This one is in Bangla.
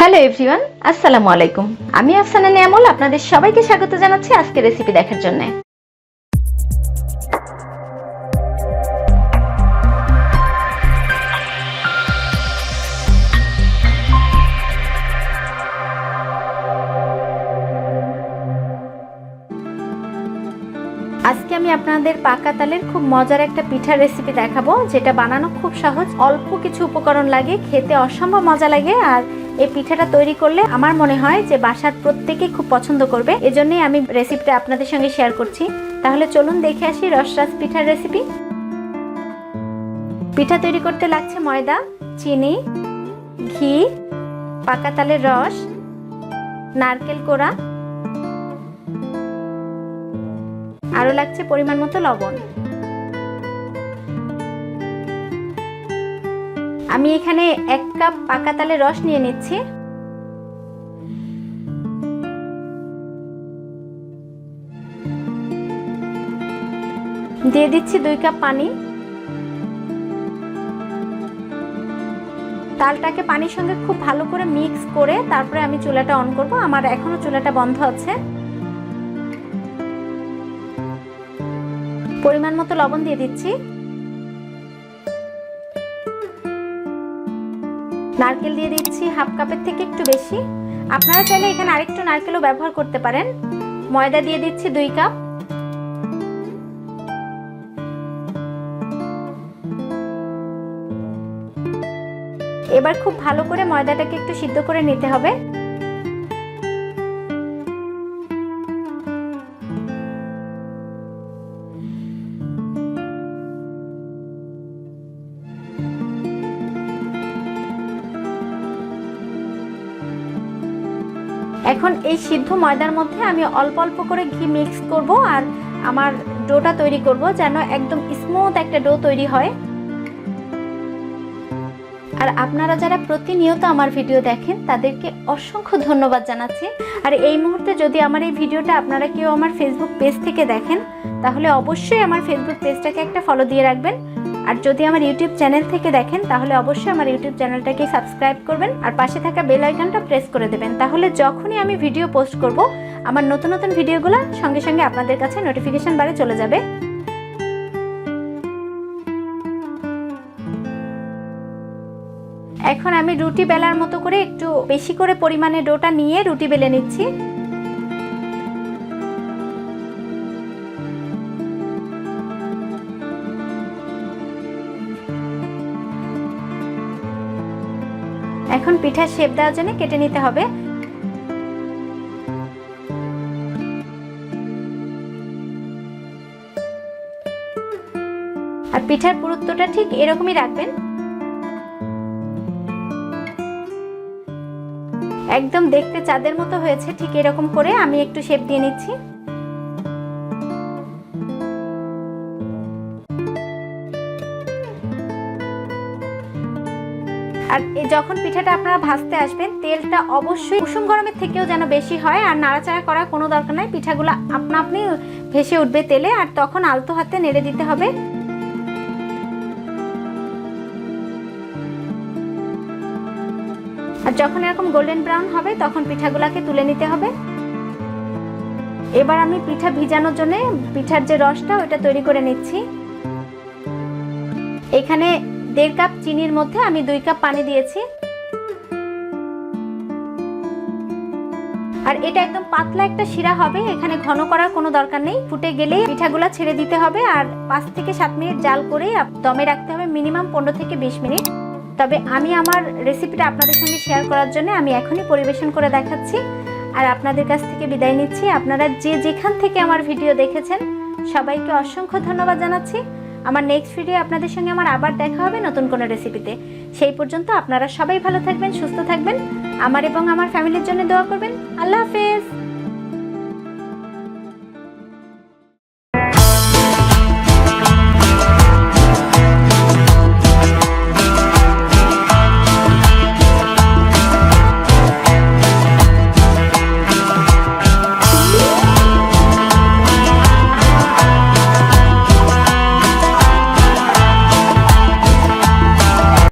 হ্যালো এভরিওয়ান, আসসালামু আলাইকুম। আমি আফসানা নিয়ামল, আপনাদের সবাইকে স্বাগত জানাচ্ছি আজকে রেসিপি দেখার জন্য। আজকে আমি আপনাদের পাকা তালের খুব মজার একটা পিঠার রেসিপি দেখাবো, যেটা বানানো খুব সহজ, অল্প কিছু উপকরণ লাগে, খেতে অসম্ভব মজা লাগে, আর এই পিঠাটা তৈরি করলে আমার মনে হয় যে বাসার প্রত্যেকেই খুব পছন্দ করবে। এজন্যই আমি রেসিপিটা আপনাদের সঙ্গে শেয়ার করছি। তাহলে চলুন দেখে আসি রসরাজ পিঠার রেসিপি পিঠা তৈরি করতে লাগছে ময়দা, চিনি, ঘি, পাকা তালের রস, নারকেল কোড়া, আরও লাগছে পরিমাণ মতো লবণ। আমি এখানে এক কাপ পাকা তালের রস নিয়ে নিচ্ছি। দিয়ে দিচ্ছি দুই কাপ পানি। তালটাকে পানির সঙ্গে খুব ভালো করে মিক্স করে তারপরে আমি চুলাটা অন করব। আমার এখনও চুলাটা বন্ধ আছে। পরিমাণ মতো লবণ দিয়ে দিচ্ছি। নারকেল দিয়ে দিচ্ছি হাফ কাপের থেকে একটু বেশি। আপনারা চাইলে এখানে আরেকটু নারকেলও ব্যবহার করতে পারেন। ময়দা দিয়ে দিচ্ছি দুই কাপ। এবার খুব ভালো করে ময়দাটাকে একটু সিদ্ধ করে নিতে হবে। এখন এই সিদ্ধ ময়দার মধ্যে আমি অল্প অল্প করে ঘি মিক্স করব আর আমার ডোটা তৈরি করব যেন একদম স্মুথ একটা ডো তৈরি হয়। আর আপনারা যারা প্রতিনিয়ত আমার ভিডিও দেখেন, তাদেরকে অসংখ্য ধন্যবাদ জানাচ্ছি। আর এই মুহূর্তে যদি আমার এই ভিডিওটা আপনারা কেউ আমার ফেসবুক পেজ থেকে দেখেন, তাহলে অবশ্যই আমার ফেসবুক পেজটাকে একটা ফলো দিয়ে রাখবেন। আর যদি আমার ইউটিউব চ্যানেল থেকে দেখেন, তাহলে অবশ্যই আমার ইউটিউব চ্যানেলটাকে সাবস্ক্রাইব করবেন আর পাশে থাকা বেল আইকনটা প্রেস করে দেবেন। তাহলে যখনই আমি ভিডিও পোস্ট করব, আমার নতুন নতুন ভিডিওগুলো সঙ্গে সঙ্গে আপনাদের কাছে নোটিফিকেশন বারে চলে যাবে। এখন আমি রুটি বেলার মতো করে একটু বেশি করে পরিমাণে ডোটা নিয়ে রুটি বেলে নিচ্ছি। এখন পিঠা শেপ দেওয়ার জন্য কেটে নিতে হবে। আর পিঠার পুরুত্বটা ঠিক এরকমই রাখবেন। একদম দেখতে চাঁদের মতো হয়েছে, ঠিক এরকম করে আমি একটু শেপ দিয়ে নিচ্ছি। আর যখন পিঠাটা আপনারা ভাজতে আসবেন, তেলটা অবশ্যই কুসুম গরমের থেকেও যেন বেশি হয় আর নাড়াচাড়া করার কোনো দরকার নাই। পিঠাগুলো আপনা আপনি ভেসে উঠবে তেলে আর তখন আলতো হাতে নেড়ে দিতে হবে। আর যখন এরকম গোল্ডেন ব্রাউন হবে, তখন পিঠাগুলাকে তুলে নিতে হবে। এবার আমি পিঠা ভিজানোর জন্য পিঠার যে রসটা, ওটা তৈরি করে নিচ্ছি। এখানে দেড় কাপ চিনির মধ্যে আমি দুই কাপ পানি দিয়েছি। আর এটা একদম পাতলা একটা শিরা হবে, এখানে ঘন করার কোনো দরকার নেই। ফুটে গেলেই পিঠাগুলা ছেড়ে দিতে হবে, আর পাঁচ থেকে সাত মিনিট জাল করে দমে রাখতে হবে মিনিমাম পনেরো থেকে বিশ মিনিট। তবে আমি আমার রেসিপিটা আপনাদের সঙ্গে শেয়ার করার জন্য আমি এখনই পরিবেশন করে দেখাচ্ছি। আর আপনাদের কাছ থেকে বিদায় নিচ্ছি। আপনারা যে যেখান থেকে আমার ভিডিও দেখেছেন, সবাইকে অসংখ্য ধন্যবাদ জানাচ্ছি। আমার নেক্সট ভিডিও আপনাদের সঙ্গে আমার আবার দেখা হবে নতুন কোনো রেসিপিতে সেই পর্যন্ত আপনারা সবাই ভালো থাকবেন, সুস্থ থাকবেন। আমার এবং আমার ফ্যামিলির জন্য দোয়া করবেন। আল্লাহ হাফেজ।